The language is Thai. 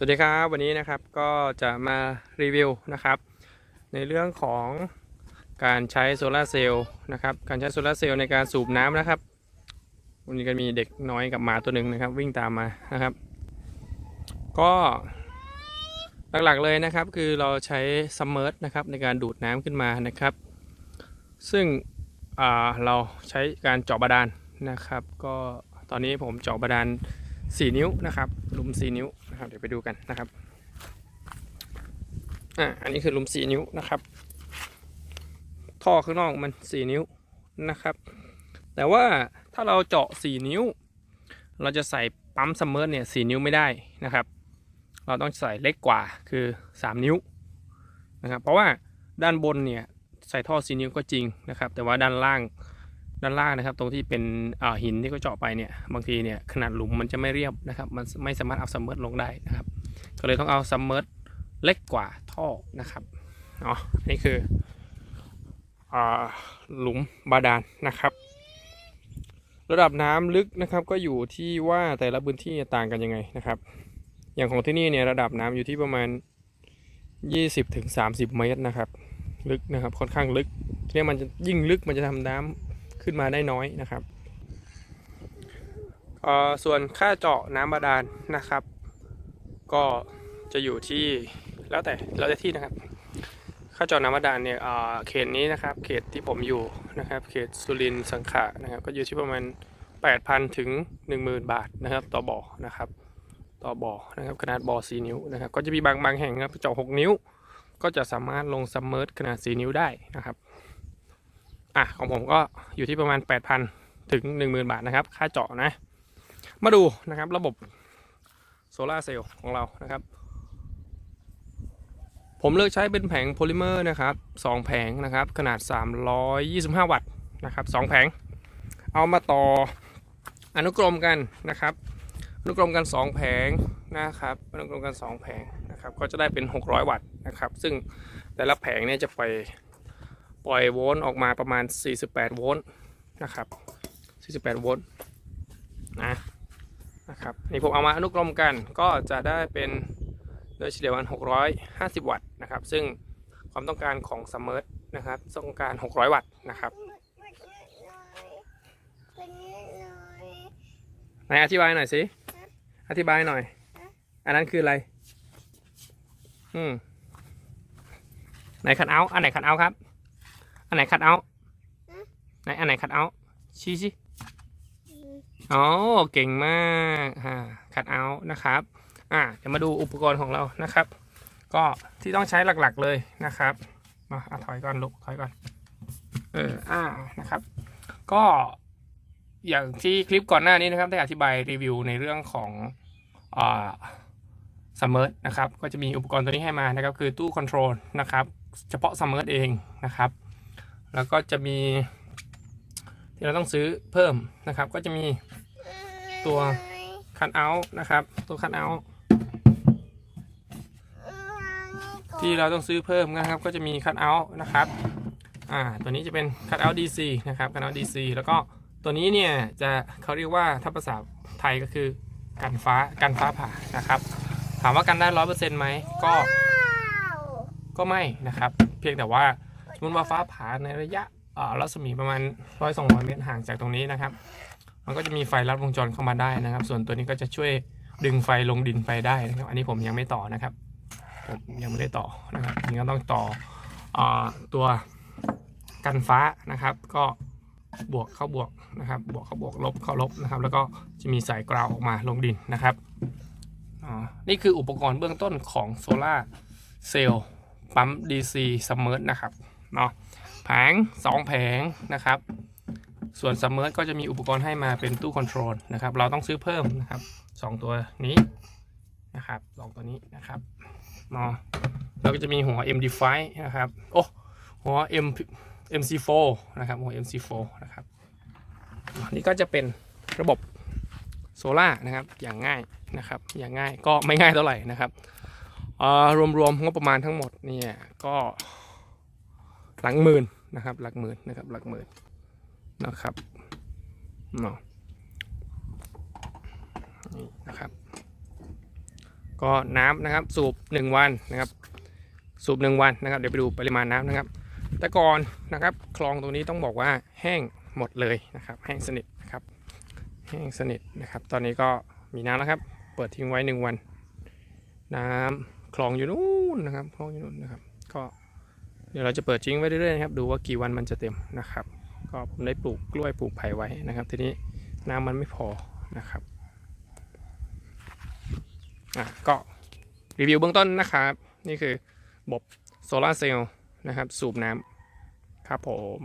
สวัสดีครับวันนี้นะครับก็จะมารีวิวนะครับในเรื่องของการใช้โซลาร์เซลล์นะครับการใช้โซลาร์เซลล์ในการสูบน้ำนะครับวันนี้ก็มีเด็กน้อยกับหมาตัวหนึ่งนะครับ วิ่งตามมานะครับ ก็หลักๆเลยนะครับคือเราใช้ซัมเมอร์นะครับในการดูดน้ำขึ้นมานะครับ ซึ่งเราใช้การเจาะบาดาลนะครับ ก็ตอนนี้ผมเจาะบาดาล4 นิ้วนะครับลุม 4 นิ้ว นะครับ เดี๋ยวไปดูกันนะครับอะอันนี้คือลุม4นิ้วนะครับ ท่อข้างนอกมัน4นิ้วนะครับ แต่ว่าถ้าเราเจาะ4นิ้ว เราจะใส่ปั๊มซัมเมอร์เนี่ย4นิ้วไม่ได้นะครับ เราต้องใส่เล็กกว่าคือ3นิ้วนะครับ เพราะว่าด้านบนเนี่ยใส่ท่อ4นิ้วก็จริงนะครับ แต่ว่าด้านล่าง ด้านล่างนะครับ ตรงที่เป็นหินที่เขาเจาะไปเนี่ยบางทีเนี่ยขนาดหลุมมันจะไม่เรียบนะครับมันไม่สามารถเอาซัมเมอร์ลงได้นะครับ ก็เลยต้องเอาซัมเมอร์เล็กกว่าท่อนะครับเนาะนี่คืออหลุมบาดาลนะครับ ระดับน้ำลึกนะครับ ก็อยู่ที่ว่าแต่ละพื้นที่ต่างกันยังไงนะครับ อย่างของที่นี่เนี่ยระดับน้ำอยู่ที่ประมาณ 20-30 เมตรนะครับ ลึกนะครับค่อนข้างลึกทีนี้มันจะยิ่งลึกมันจะทำน้ำ ขึ้นมาได้น้อยนะครับส่วนค่าเจาะน้ำบาดาลนะครับ ก็จะอยู่ที่แล้วแต่แล้วแต่ที่นะครับ ค่าเจาะน้ำบาดาลเนี่ยเขตนี้นะครับ เขตที่ผมอยู่นะครับ เขตสุรินทร์สังขะนะครับ ก็อยู่ที่ประมาณ 8,000 ถึง 10,000 บาทนะครับ ต่อบ่อนะครับ ต่อบ่อนะครับ ขนาดบ่อ4นิ้วนะครับ ก็จะมีบางบางแห่งนะครับเจาะ6นิ้ว ก็จะสามารถลงซัมเมอร์ขนาด 4 นิ้วได้นะครับ อะของผมก็อยู่ที่ประมาณ 8,000 ถึง 10,000 บาทนะครับ ค่าเจาะนะ มาดูนะครับระบบโซลาเซลล์ของเรานะครับ ผมเลือกใช้เป็นแผงโพลิเมอร์นะครับ 2 แผงนะครับ ขนาด 325 วัตต์นะครับ 2 แผง เอามาต่ออนุกรมกันนะครับ อนุกรมกัน 2 แผงนะครับ อนุกรมกัน 2 แผงนะครับ ก็จะได้เป็น 600 วัตต์นะครับ ซึ่งแต่ละแผงเนี่ยจะไป ปล่อยโวลต์ออกมาประมาณ 48 โวลต์นะครับ 48 โวลต์นะนะครับนี่ผมเอามาอนุกรมกันก็จะได้เป็นโดยเฉลี่ยวัน 650 วัตต์นะครับ ซึ่งความต้องการของซัมเมอร์นะครับต้องการ 600 วัตต์นะครับไหนอธิบายหน่อยสิอธิบายหน่อย อันนั้นคืออะไร อืมไหนคัดเอา อันไหนคัดเอาครับ อันไหนคัดเอาท์ไหนอันไหนคัดเอาท์ชี้สิอ๋อเก่งมากฮะคัดเอาท์นะครับ อ่าเดี๋ยวมาดูอุปกรณ์ของเรานะครับ ก็ที่ต้องใช้หลักๆเลยนะครับมาอะถอยก่อนลูกถอยก่อนเอออ่านะครับ ก็อย่างที่คลิปก่อนหน้านี้นะครับ ได้อธิบายรีวิวในเรื่องของอ่าซัมเมอร์นะครับ ก็จะมีอุปกรณ์ตัวนี้ให้มานะครับ คือตู้คอนโทรลนะครับ เฉพาะซัมเมอร์เองนะครับ แล้วก็จะมีที่เราต้องซื้อเพิ่มนะครับ ก็จะมีตัวคันเอาท์นะครับ ตัวคันเอาท์ที่เราต้องซื้อเพิ่มนะครับ ก็จะมีคันเอาท์นะครับอ่าตัวนี้จะเป็นคันเอาท์ DC นะครับคันเอาท์ DC แล้วก็ตัวนี้เนี่ยจะเขาเรียกว่าถ้าภาษาไทยก็คือกันฟ้ากันฟ้าผ่านะครับ ถามว่ากันได้ร้อยเปอร์เซ็นต์ไหมก็ ก็ไม่นะครับ เพียงแต่ว่า สมมติว่าฟ้าผ่าในระยะรัศมีประมาณร้อยสองร้อยเมตรห่างจากตรงนี้นะครับ มันก็จะมีไฟลัดวงจรเข้ามาได้นะครับ ส่วนตัวนี้ก็จะช่วยดึงไฟลงดินไปได้นะครับ อันนี้ผมยังไม่ต่อนะครับ ผมยังไม่ได้ต่อนะครับนี่ก็ต้องต่ออตัวกันฟ้านะครับ ก็บวกเข้าบวกนะครับ บวกเข้าบวกลบเข้าลบนะครับ แล้วก็จะมีสายกราวออกมาลงดินนะครับอ๋อนี่คืออุปกรณ์เบื้องต้นของโซล่าเซลล์ปั๊ม DC Submerge นะครับ เนาะแผง 2 แผงนะครับ ส่วน Submerge ก็จะมีอุปกรณ์ให้มาเป็นตู้คอนโทรลนะครับ เราต้องซื้อเพิ่มนะครับ 2 ตัวนี้นะครับสองตัวนี้นะครับเนาะแล้วก็จะมีหัว MD5 นะครับ โอ้ หัว M MC4 นะครับ หัว MC4 นะครับนี่ก็จะเป็นระบบโซล่านะครับ อย่างง่ายนะครับ อย่างง่ายก็ไม่ง่ายเท่าไหร่นะครับรวมๆงบประมาณทั้งหมดเนี่ยก็ หลักหมื่นนะครับ หลักหมื่นนะครับ หลักหมื่นนะครับเนาะนี่นะครับ ก็น้ำนะครับสูบ 1 วันนะครับ สูบ 1 วันนะครับ เดี๋ยวไปดูปริมาณน้ำนะครับ แต่ก่อนนะครับ คลองตรงนี้ต้องบอกว่าแห้งหมดเลยนะครับ แห้งสนิทนะครับ แห้งสนิทนะครับ ตอนนี้ก็มีน้ำแล้วครับ เปิดทิ้งไว้ 1 วัน น้ำคลองอยู่นู่นนะครับ คลองอยู่นู่นนะครับ ก็ เดี๋ยวเราจะเปิดทิ้งไว้เรื่อยๆนะครับดูว่ากี่วันมันจะเต็มนะครับ ก็ผมได้ปลูกกล้วยปลูกไผ่ไว้นะครับ ทีนี้น้ำมันไม่พอนะครับอะก็รีวิวเบื้องต้นนะครับ นี่คือบบโซลาร์เซลล์นะครับ สูบน้ำครับผม